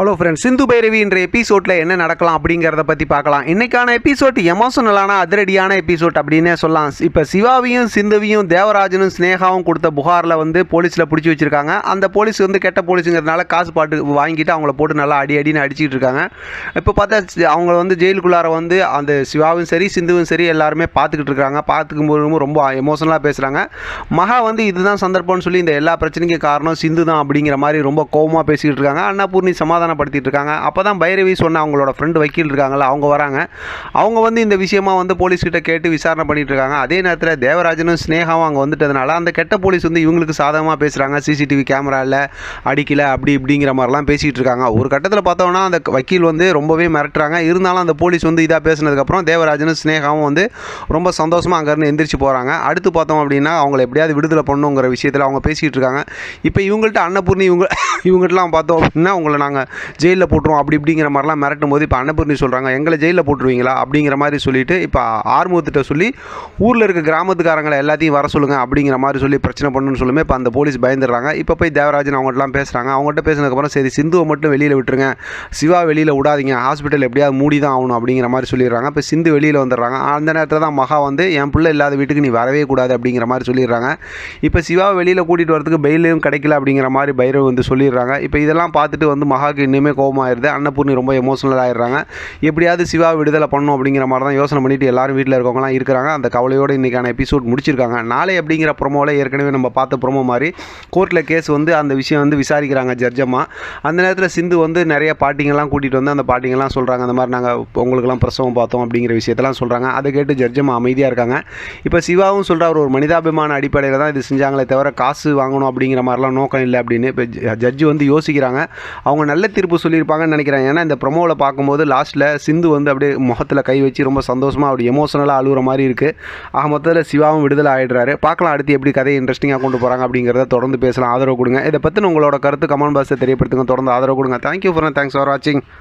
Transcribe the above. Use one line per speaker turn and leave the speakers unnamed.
Hello friends Sindhu Bhairavi என்ற எபிசோடில் என்ன நடக்கலாம் அப்படிங்கிறத பற்றி பார்க்கலாம். இன்னைக்கான எபிசோட் எமோஷனலான அதிரடியான எபிசோட் அப்படின்னே சொல்லலாம். இப்போ சிவாவையும் சிந்துவையும் தேவராஜனும் ஸ்னேகாவும் கொடுத்த புகாரில் வந்து போலீஸில் பிடிச்சி வச்சிருக்காங்க. அந்த போலீஸ் வந்து கெட்ட போலீஸுங்கிறதுனால காசு பாட்டு வாங்கிட்டு அவங்கள போட்டு நல்லா அடி அடின்னு அடிச்சிட்டு இருக்காங்க. இப்போ பார்த்தா அவங்க வந்து ஜெயிலுக்குள்ளார வந்து அந்த சிவாவும் சரி சிந்துவும் சரி எல்லாருமே பார்த்துக்கிட்டு இருக்காங்க. பார்த்துக்கும் போதும் ரொம்ப எமோஷனலாக பேசுகிறாங்க மகா வந்து இதுதான் சந்தர்ப்பம்னு சொல்லி இந்த எல்லா பிரச்சனைக்கும் காரணம் சிந்து தான் அப்படிங்கிற மாதிரி ரொம்ப கோவமாக பேசிக்கிட்டு இருக்காங்க. அன்னபூர்ணி சமாதானப்படுத்திட்டு இருக்காங்க அப்போ தான் பைரவி சொன்ன அவங்களோட ஃப்ரெண்டு வக்கீல் இருக்காங்கல்ல அவங்க வராங்க. அவங்க வந்து இந்த விஷயமா வந்து போலீஸ்கிட்ட கேட்டு விசாரணை பண்ணிட்டு இருக்காங்க அதே நேரத்தில் தேவராஜனும் ஸ்னேகாவும் அங்கே வந்துட்டதுனால அந்த கெட்ட போலீஸ் வந்து இவங்களுக்கு சாதகமாக பேசுகிறாங்க சிசிடிவி கேமரா இல்லை அடிக்கல அப்படி இப்படிங்கிற மாதிரிலாம் பேசிகிட்டு இருக்காங்க ஒரு கட்டத்தில் பார்த்தோம்னா அந்த வக்கீல் வந்து ரொம்பவே மிரட்டுறாங்க. இருந்தாலும் அந்த போலீஸ் வந்து இதாக பேசினதுக்கப்புறம் தேவராஜனும் ஸ்னேகாவும் வந்து ரொம்ப சந்தோஷமாக அங்கேருந்து எந்திரிச்சு போகிறாங்க அடுத்து பார்த்தோம் அப்படின்னா அவங்கள எப்படியாவது விடுதலை பண்ணுங்கிற விஷயத்தில் அவங்க பேசிகிட்டு இருக்காங்க இப்போ இவங்கள்ட்ட அன்னபூர்ணி இவங்க இவங்ககிட்டலாம் பார்த்தோம் அப்படின்னா உங்களை நாங்கள் ஜெயிலில் போட்டுருவோம் அப்படி இப்படிங்கிற மாதிரிலாம் மிரட்டும் போது இப்போ அன்னபூர்ணி சொல்கிறாங்க எங்களை ஜெயிலில் போட்டுருவீங்களா? அப்படிங்கிற மாதிரி சொல்லிட்டு இப்போ ஆர்முகத்திட்ட சொல்லி ஊரில் இருக்க கிராமத்துக்காரங்களை எல்லாத்தையும் வர சொல்லுங்கள் அப்படிங்கிற மாதிரி சொல்லி பிரச்சனை பண்ணணும்னு சொல்லுமே இப்போ அந்த போலீஸ் பயந்துடுறாங்க. இப்போ போய் தேவராஜன் அவங்கள்ட்டலாம் பேசுகிறாங்க அவங்கள்ட்ட பேசினதுக்கப்புறம் சரி சிந்துவை மட்டும் வெளியில் விட்டுருங்க. சிவா வெளியில் விடாதீங்க. ஹாஸ்பிட்டல் எப்படியாவது மூடி தான் ஆகணும் அப்படிங்கிற மாதிரி சொல்லிடுறாங்க. இப்போ சிந்து வெளியில் வந்துடுறாங்க. அந்த நேரத்தில் தான் மகா வந்து என் பிள்ளை இல்லாத வீட்டுக்கு நீ வரவே கூடாது அப்படிங்கிற மாதிரி சொல்லிடுறாங்க. இப்போ சிவா வெளியில் கூட்டிகிட்டு வரதுக்கு பெயிலும் கிடைக்கல அப்படிங்கிற மாதிரி பைரவ் வந்து சொல்லிடுறாங்க. இப்போ இதெல்லாம் பார்த்துட்டு வந்து மகாக்கு இன்னுமே கோபமாயிருது. அன்னபூர்ணி ரொம்ப எமோஷனல் ஆயிடுறாங்க. எப்படியாவது சிவா விடுதலை பண்ணணும் அப்படிங்கிற மாதிரி தான் யோசனை பண்ணிட்டு எல்லாரும் வீட்டில் இருக்கவங்களாம் இருக்கிறாங்க. அந்த கவலையோடு இன்றைக்கான எபிசோட் முடிச்சிருக்காங்க. நாளை அப்படிங்கிற ப்ரொமோவில் ஏற்கனவே நம்ம பார்த்த ப்ரொமோ மாதிரி கோர்ட்டில் கேஸ் வந்து அந்த விஷயம் வந்து விசாரிக்கிறாங்க ஜட்ஜம்மா. அந்த நேரத்தில் சிந்து வந்து நிறைய பாட்டிங்கெல்லாம் கூட்டிகிட்டு வந்து அந்த பாட்டிங்கெல்லாம் சொல்கிறாங்க அந்த மாதிரி நாங்கள் உங்களுக்கெல்லாம் பிரசவம் பார்த்தோம் அப்படிங்கிற விஷயத்தெல்லாம் சொல்கிறாங்க அதை கேட்டு ஜட்ஜம்மா அமைதியாக இருக்காங்க. இப்போ சிவாவும் சொல்கிறார் ஒரு மனிதாபிமான அடிப்படையில் தான் இது செஞ்சாங்களே தவிர காசு வாங்கணும் அப்படிங்கிற மாதிரிலாம் நோக்கம் இல்லை அப்படின்னு. இப்போ ஜட்ஜு வந்து யோசிக்கிறாங்க. அவங்க நல்ல தீர்ப்பு சொல்லியிருப்பாங்கன்னு நினைக்கிறேன். ஏன்னா இந்த ப்ரொமோவில் பார்க்கும்போது லாஸ்ட்டில் சிந்து வந்து அப்படியே முகத்தில் கை வச்சு ரொம்ப சந்தோஷமாக அப்படி எமோஷனலாக அழுகுற மாதிரி இருக்குது ஆக மொத்தத்தில் சிவாவும் விடுதலை ஆகிடுறாரு பார்க்கலாம் அடுத்து எப்படி கதையை இன்ட்ரெஸ்டிங்காக கொண்டு போகிறாங்க அப்படிங்கிறத தொடர்ந்து பேசலாம். ஆதரவு கொடுங்க. இதை பற்றின உங்களோட கருத்து கமெண்ட் பாக்ஸை தெரியப்படுத்துங்க. தொடர்ந்து ஆதரவு கொடுங்க. தேங்க்யூ ஃபார் தேங்க்ஸ் ஃபார் வாட்சிங்